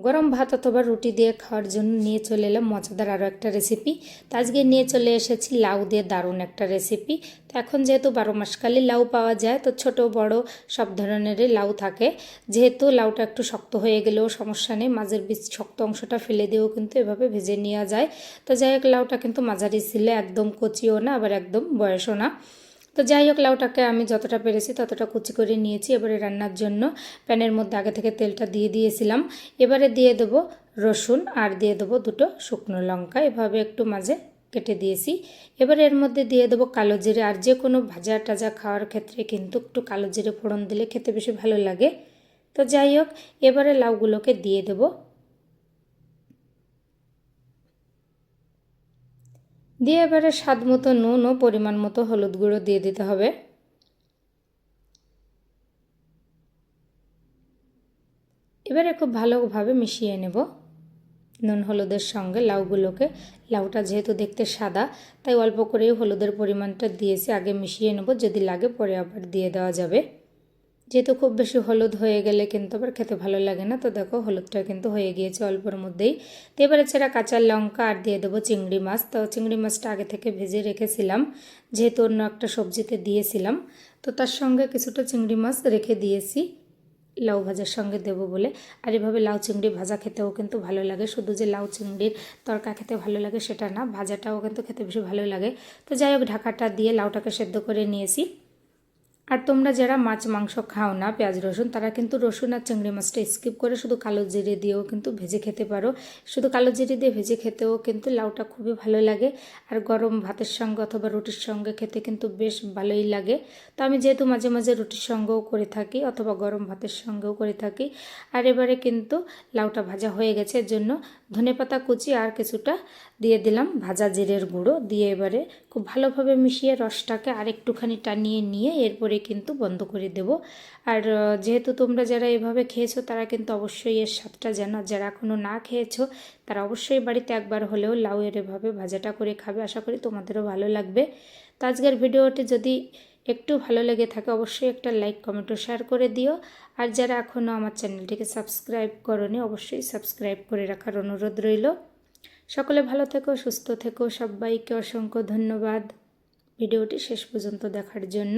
গরম ভাত অথবা রুটি দিয়ে খাওয়ার জন্য নিয়ে চলে এলাম মজাদার আরও একটা রেসিপি তো আজকে নিয়ে চলে এসেছি লাউ দিয়ে দারুণ একটা রেসিপি তো এখন যেহেতু বারো মাসকালে লাউ পাওয়া যায়, তো ছোট বড় সব ধরনেরই লাউ থাকে। যেহেতু লাউটা একটু শক্ত হয়ে গেলেও সমস্যা নেই, মাঝের বীজ শক্ত অংশটা ফেলে দিয়েও কিন্তু এভাবে ভেজে নেওয়া যায়। তো যাই হোক, লাউটা কিন্তু মাঝারি ছিল, একদম কচিও না, আবার একদম বয়সও না। তো যাই হোক, লাউটাকে আমি যতটা পেরেছি ততটা কুচি করে নিয়েছি। এবারে রান্নার জন্য প্যানের মধ্যে আগে থেকে তেলটা দিয়ে দিয়েছিলাম। এবারে দিয়ে দেবো রসুন আর দিয়ে দেবো দুটো শুকনো লঙ্কা। এভাবে একটু মাঝে কেটে দিয়েছি। এবার এর মধ্যে দিয়ে দেবো কালো জিরে। আর যে কোনো ভাজা টাজা খাওয়ার ক্ষেত্রে কিন্তু একটু কালো জিরে ফোড়ন দিলে খেতে বেশি ভালো লাগে। তো যাই হোক, এবারে লাউগুলোকে দিয়ে দেবো। দিয়ে এবারে স্বাদ মতো নুন ও পরিমাণ মতো হলুদ গুঁড়ো দিয়ে দিতে হবে। এবারে খুব ভালোভাবে মিশিয়ে নেব। নুন হলুদের সঙ্গে লাউগুলোকে, লাউটা যেহেতু দেখতে সাদা, তাই অল্প করেই হলুদের পরিমাণটা দিয়েছি, আগে মিশিয়ে নেব, যদি লাগে পরে আবার দিয়ে দেওয়া যাবে। যেহেতু খুব বেশি হলুদ হয়ে গেলে কিন্তু আবার খেতে ভালো লাগে না, তো দেখো হলুদটা কিন্তু হয়ে গিয়েছে অল্পর মধ্যেই। তো এবারে ছেড়া কাঁচা লঙ্কা আর দিয়ে দেবো চিংড়ি মাছ। তো চিংড়ি মাছটা আগে থেকে ভেজে রেখেছিলাম, যেহেতু অন্য একটা সবজিতে দিয়েছিলাম। তো তার সঙ্গে কিছুটা চিংড়ি মাছ রেখে দিয়েছি, লাউ ভাজার সঙ্গে দেব বলে। আর এভাবে লাউ চিংড়ি ভাজা খেতেও কিন্তু ভালো লাগে। শুধু যে লাউ চিংড়ির তরকা খেতে ভালো লাগে সেটা না, ভাজাটাও কিন্তু খেতে বেশি ভালো লাগে। তো যাই হোক, ঢাকাটা দিয়ে লাউটাকে সেদ্ধ করে নিয়েছি। আর তোমরা যারা মাছ, মাংস খাও না, পেঁয়াজ, রসুন, তারা কিন্তু রসুন আর চিংড়ি মাছটা স্কিপ করে শুধু কালো জিরে দিয়েও কিন্তু ভেজে খেতে পারো। শুধু কালো জিরে দিয়ে ভেজে খেতেও কিন্তু লাউটা খুবই ভালো লাগে। আর গরম ভাতের সঙ্গে অথবা রুটির সঙ্গে খেতে কিন্তু বেশ ভালোই লাগে। তো আমি যেহেতু মাঝে মাঝে রুটির সঙ্গেও করে থাকি, অথবা গরম ভাতের সঙ্গেও করে থাকি, আর এবারে কিন্তু লাউটা ভাজা হয়ে গেছে, এর জন্য ধনে পাতা কুচি আর কিছুটা দিয়ে দিলাম ভাজা জিরের গুঁড়ো। দিয়ে এবারে খুব ভালোভাবে মিশিয়ে রসটাকে আর একটুখানি টানিয়ে নিয়ে এরপরে কিন্তু বন্ধ করে দেব। আর যেহেতু তোমরা যারা এভাবে খেয়েছো, তারা কিন্তু অবশ্যই এর স্বাদটা জানো। যারা এখনও না খেয়েছো, তারা অবশ্যই বাড়িতে একবার হলেও লাউ লাউয়ের এভাবে ভাজাটা করে খাবে। আশা করি তোমাদেরও ভালো লাগবে। তো আজকের ভিডিওটি যদি একটু ভালো লেগে থাকে, অবশ্যই একটা লাইক কমেন্ট ও শেয়ার করে দিও। আর যারা এখনও আমার চ্যানেলটিকে সাবস্ক্রাইব করনি, অবশ্যই সাবস্ক্রাইব করে রাখার অনুরোধ রইল। সকলে ভালো থেকো, সুস্থ থেকো। সবাইকে অসংখ্য ধন্যবাদ। ভিডিওটি শেষ পর্যন্ত দেখার জন্য।